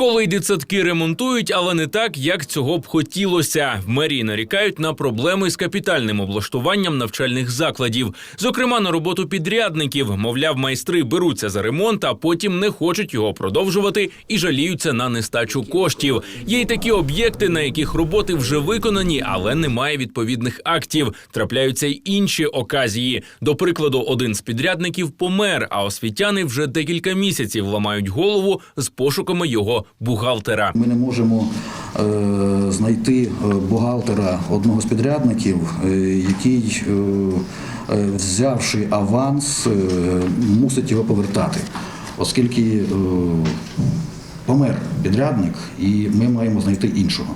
Школи й дитсадки ремонтують, але не так, як цього б хотілося. В мерії нарікають на проблеми з капітальним облаштуванням навчальних закладів, зокрема на роботу підрядників. Мовляв, майстри беруться за ремонт, а потім не хочуть його продовжувати і жаліються на нестачу коштів. Є й такі об'єкти, на яких роботи вже виконані, але немає відповідних актів. Трапляються й інші оказії. До прикладу, один з підрядників помер, а освітяни вже декілька місяців ламають голову з пошуками його бухгалтера. Ми не можемо е, знайти е, бухгалтера одного з підрядників, е, який, е, е, взявши аванс, е, мусить його повертати, оскільки е, помер підрядник, і ми маємо знайти іншого.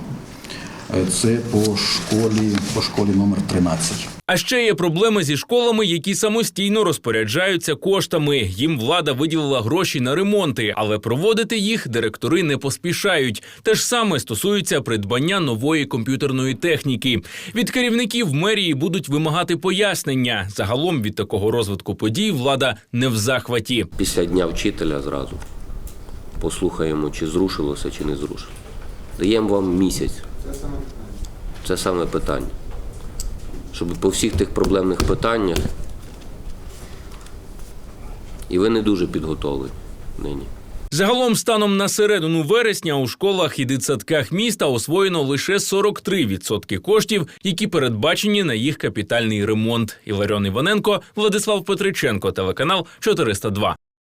Е, Це по школі, по школі номер 13. А ще є проблеми зі школами, які самостійно розпоряджаються коштами. Їм влада виділила гроші на ремонти, але проводити їх директори не поспішають. Те ж саме стосується придбання нової комп'ютерної техніки. Від керівників мерії будуть вимагати пояснення. Загалом від такого розвитку подій влада не в захваті. Після дня вчителя зразу послухаємо, чи зрушилося, чи не зрушило. Даємо вам місяць. Це саме питання. Щоб по всіх тих проблемних питаннях. І ви не дуже підготовлені нині. Загалом, станом на середину вересня у школах і дитсадках міста освоєно лише 43% коштів, які передбачені на їх капітальний ремонт. Іларіон Іваненко, Владислав Петриченко, телеканал 402.